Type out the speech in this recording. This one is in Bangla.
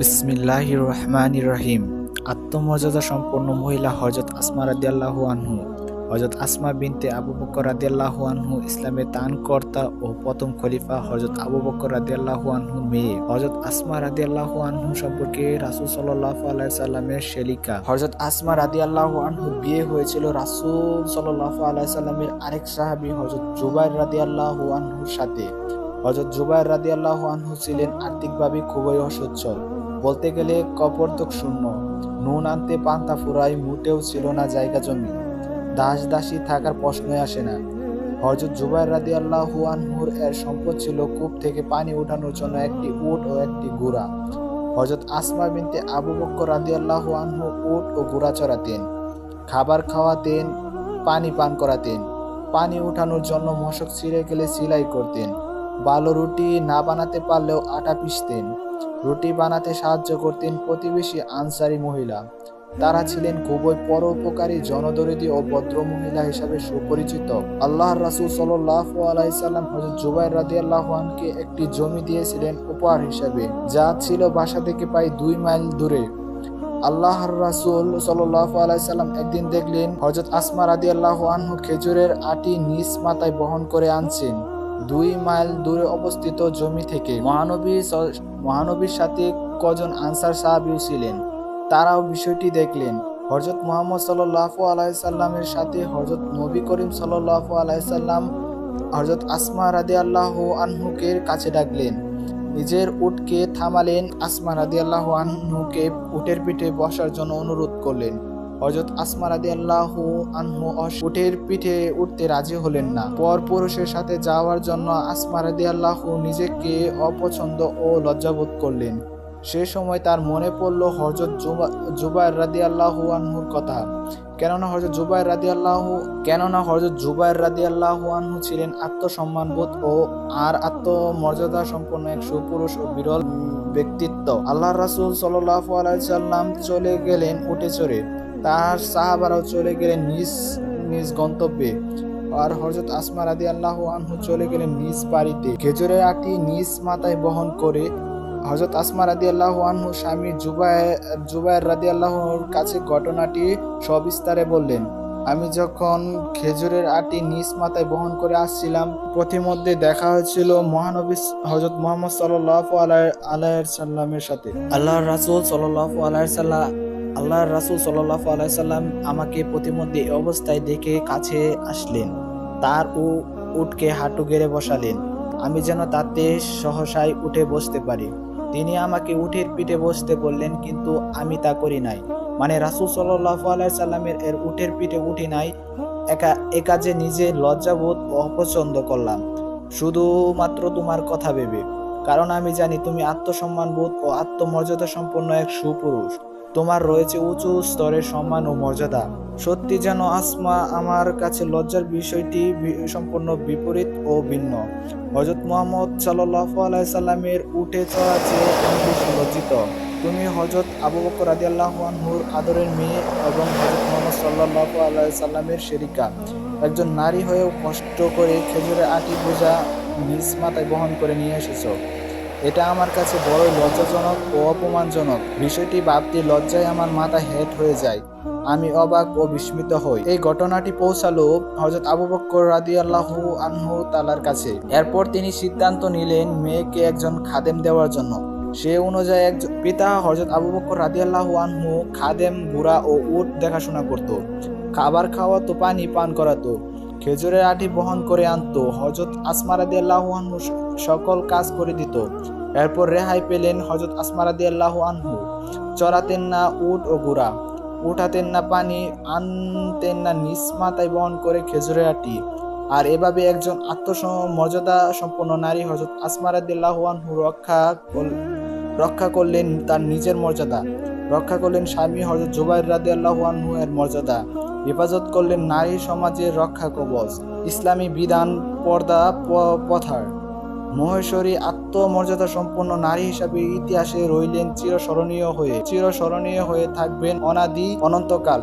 বিসমিল্লাহির রহমানির রহিম আত্মমর্যাদা সম্পন্ন মহিলা হজরত আসমা রাদিয়াল্লাহু আনহু হজরত আসমা বিনতে আবু বকর রাদিয়াল্লাহু আনহু ইসলামের দানকর্তা ও প্রথম খলিফা হজরত আবু বকর রাদিয়াল্লাহু আনহু মেয়ে। হজরত আসমা রাদিয়াল্লাহু আনহু সম্পর্কে রাসূল সাল্লাল্লাহু আলাইহি সাল্লামের শেলিকা হজরত আসমা রাদিয়াল্লাহু আনহু বিয়ে হয়েছিল রাসূল সাল্লাল্লাহু আলাইহি সাল্লামের আরেক সাহাবী হজরত জুবাইর রাদিয়াল্লাহু আনহুর সাথে। হজরত জুবাইর রাদিয়াল্লাহু আনহু ছিলেন আর্থিকভাবে খুবই অসচ্ছল। বলতে গেলে কপর্দক শূন্য। নুন আনতে পান্তা ফুরাই মুটেও ছিল না জায়গা জমি। দাস দাসী থাকার প্রশ্নই আসে না। হজরত জুবাইর রাদি আল্লাহু আনহুর এর সম্পদ ছিল কূপ থেকে পানি উঠানোর জন্য একটি উট ও একটি গুড়া। হজরত আসমা বিনতে আবু বক্কর রাদি আল্লাহু আনহু উট ও গুড়া চড়াতেন। খাবার খাওয়াতেন, পানি পান করাতেন। পানি উঠানোর জন্য মশক ছিঁড়ে গেলে সিলাই করতেন। ভালো রুটি না বানাতে পারলেও আটা পিষতেন। রুটি বানাতে সাহায্য করতেন প্রতিবেশী আনসারি মহিলা। তারা ছিলেন খুবই পরোপকারী, জনদরিদ্র ও ভদ্র মহিলা হিসাবে সুপরিচিত। আল্লাহর রাসূল সাল্লাল্লাহু আলাইহি সাল্লাম হযরত জুবাইর রাদিয়াল্লাহু আনকে একটি জমি দিয়েছিলেন উপহার হিসাবে। যা ছিল বাসা থেকে প্রায় দুই মাইল দূরে। আল্লাহর রাসূল সাল্লাল্লাহু আলাইহি সাল্লাম একদিন দেখলেন, হযরত আসমা রাদিয়াল্লাহু আনহু খেজুরের আটি নিজ মাথায় বহন করে আনছেন। দুই মাইল দূরে অবস্থিত জমি থেকে মহানবী মহানবীর সাথে কজন আনসার সাহাবিও ছিলেন? তারাও বিষয়টি দেখলেন। হজরত মোহাম্মদ সাল্লাল্লাহু আলাইহি সাল্লামের সাথে হজরত নবী করিম সাল্লাল্লাহু আলাইহি সাল্লাম হজরত আসমা রাদি আল্লাহ আনহুকে কাছে ডাকলেন। নিজের উটকে থামালেন। আসমা রাদি আল্লাহ আনহুকে উটের পিঠে বসার জন্য অনুরোধ করলেন। হজরত আসমা রাদিয়াল্লাহু আনহু অস- উটের পিঠে উঠতে রাজি হলেন না। পর পুরুষের সাথে যাওয়ার জন্য আসমা রাদিয়াল্লাহু নিজেকে অপছন্দ ও লজ্জাবোধ করলেন। সে সময় তার মনে পড়ল হজরত জুবা- রাদি রাদিয়াল্লাহু আনহুর কথা। কেননা হজরত জুবাইর রাদিয়াল্লাহু, কেননা হজরত জুবাইর রাদিয়াল্লাহু আনহু ছিলেন আত্মসম্মানবোধ ও আর আত্মমর্যাদা সম্পন্ন এক সুপুরুষ ও বিরল ব্যক্তিত্ব। আল্লাহ রাসূল সাল্লাল্লাহু আলাইহি সাল্লাম চলে গেলেন উঠে চড়ে তার সাহাবারাও চলে গেলেন নিজ নিজ গন্তব্যে। আর হজরত আসমা রাদি আল্লাহ আনহু চলে গেলেন নিজ বাড়িতে। খেজুরের আটি নিজ মাথায় বহন করে হজরত আসমা রাদি আল্লাহ আনহু স্বামী জুবাই, জুবাইর রাদি আল্লাহর কাছে ঘটনাটি সবিস্তারে বললেন। আমি যখন খেজুরের আটি নিজ মাথায় বহন করে আসছিলাম পথিমধ্যে দেখা হয়েছিল মহানবী হজরত মোহাম্মদ সাল্লাহ আলাই সাল্লামের সাথে। আল্লাহর রাসূল সাল্লাহ আলাই আল্লাহর রাসূল সাল্লাহ আলাইসাল্লাম আমাকে প্রতিমধ্যে এই অবস্থায় দেখে কাছে আসলেন। তার ও উটকে হাঁটু গেড়ে বসালেন। আমি যেন তাতে সহসায় উঠে বসতে পারি। তিনি আমাকে উঠের পিঠে বসতে বললেন, কিন্তু আমি তা করি নাই। মানে রাসূল সাল্লাহ আলাইসাল্লামের এর উঠের পিঠে উঠি নাই, একা, এ কাজে নিজে লজ্জাবোধ অপছন্দ করলাম। শুধুমাত্র তোমার কথা ভেবে। কারণ আমি জানি তুমি আত্মসম্মান বোধ ও আত্মমর্যাদা সম্পন্ন এক সুপুরুষ। তোমার রয়েছে উঁচু স্তরের সম্মান ও মর্যাদা। সত্যি যেন আসমা আমার কাছে লজ্জার বিষয়টি সম্পূর্ণ বিপরীত ও ভিন্ন। হজরত মোহাম্মদ সাল্লাহ আলাইসাল্লামের উঠে চড়া চেয়ে লজ্জিত। তুমি হজরত আবু বকর রাদি আনহুর আদরের মেয়ে এবং হজরত মোহাম্মদ সাল্লাহ আলাইসাল্লামের শেরিকা একজন নারী হয়েও কষ্ট করে খেজুরের আটি বোঝা নিজ মাথায় বহন করে নিয়ে এসেছ। এটা আমার কাছে বড়ই লজ্জাজনক ও অপমানজনক। বিষয়টি ভাবতে লজ্জায় আমার মাথা হেট হয়ে যায়। আমি অবাক ও বিস্মিত হই। এই ঘটনাটি পৌঁছালো হজরত আবু বক্কর রাদিয়াল্লাহু আনহু তালার কাছে। এরপর তিনি সিদ্ধান্ত নিলেন মেয়েকে একজন খাদেম দেওয়ার জন্য। সে অনুযায়ী একজন পিতা হজরত আবু বক্কর রাদিয়াল্লাহু আনহু খাদেম, বুড়া ও উট দেখাশোনা করত। খাবার খাওয়াতো, পানি পান করাতো। খেজুরের আটি বহন করে আনতো। হজরত আসমা রাদিয়াল্লাহু আনহু সকল কাজ করে দিত। এরপর রেহাই পেলেন হজরত আসমা রাদিয়াল্লাহু আনহু। চড়াতেন না উট ও গুড়া, উঠাতেন না পানি, আনতেন না নিজ বহন করে খেজুরের আটি। আর এভাবে একজন আত্মমর্যাদা সম্পন্ন নারী হজরত আসমা রাদিয়াল্লাহু আনহু রক্ষা রক্ষা করলেন তার নিজের মর্যাদা। রক্ষা করলেন স্বামী হজরত জুবাইর রাদিয়াল্লাহু আনহু এর মর্যাদা। হেফাজত করলেন নারী সমাজের রক্ষা কবচ, ইসলামী বিধান, পর্দা পথার। মহেশ্বরী আত্মমর্যাদা সম্পন্ন নারী হিসাবে ইতিহাসে রইলেন চিরস্মরণীয় হয়ে চিরস্মরণীয় হয়ে থাকবেন অনাদি অনন্তকাল।